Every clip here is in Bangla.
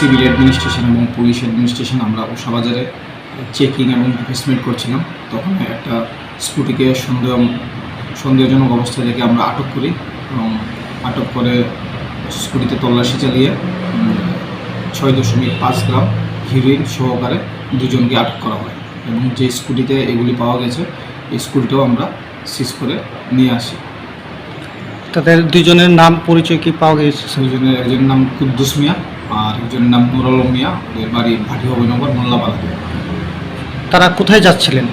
সিভিল অ্যাডমিনিস্ট্রেশন এবং পুলিশ অ্যাডমিনিস্ট্রেশন আমরা উষাবাজারে চেকিং এবং রিপ্লেসমেন্ট করছিলাম। তখন একটা স্কুটিকে সন্দেহ সন্দেহজনক অবস্থা থেকে আমরা আটক করি এবং আটক করে স্কুটিতে তল্লাশি চালিয়ে ছয় দশমিক পাঁচ গ্রাম হিরোইন সহকারে দুজনকে আটক করা হয় এবং যে স্কুটিতে এগুলি পাওয়া গেছে এই স্কুটিটাও আমরা সিজ করে নিয়ে আসি। তাদের দুজনের নাম পরিচয় কি পাওয়া গেছে? দুজনের একজনের নাম কুদ্দুস মিয়া আর একজনের নাম নুর আলম মিয়া ওদের বাড়ি ভাটি মোল্লাপাড়াতে তারা কোথায় যাচ্ছিলেন?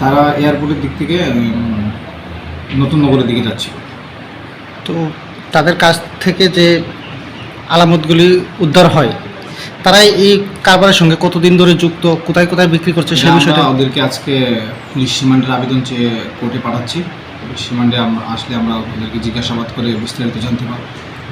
তারা এয়ারপোর্টের দিক থেকে নতুন নগরের দিকে যাচ্ছে। তো তাদের কাছ থেকে যে আলামতগুলি উদ্ধার হয় তারা এই কারবারের সঙ্গে কতদিন ধরে যুক্ত কোথায় কোথায় বিক্রি করছে সেই বিষয়টা? ওদেরকে আজকে পুলিশ রিমান্ডের আবেদন চেয়ে কোর্টে পাঠাচ্ছি। পুলিশ রিমান্ডে আমরা আসলে আমরা ওদেরকে জিজ্ঞাসাবাদ করে বিস্তারিত জানতে পারব।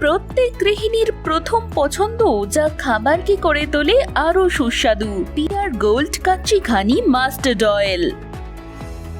প্রত্যেক গৃহিণীর প্রথম পছন্দ যা খাবারকে করে তোলে আরও সুস্বাদু। Pear gold kachchi ghani mustard oil.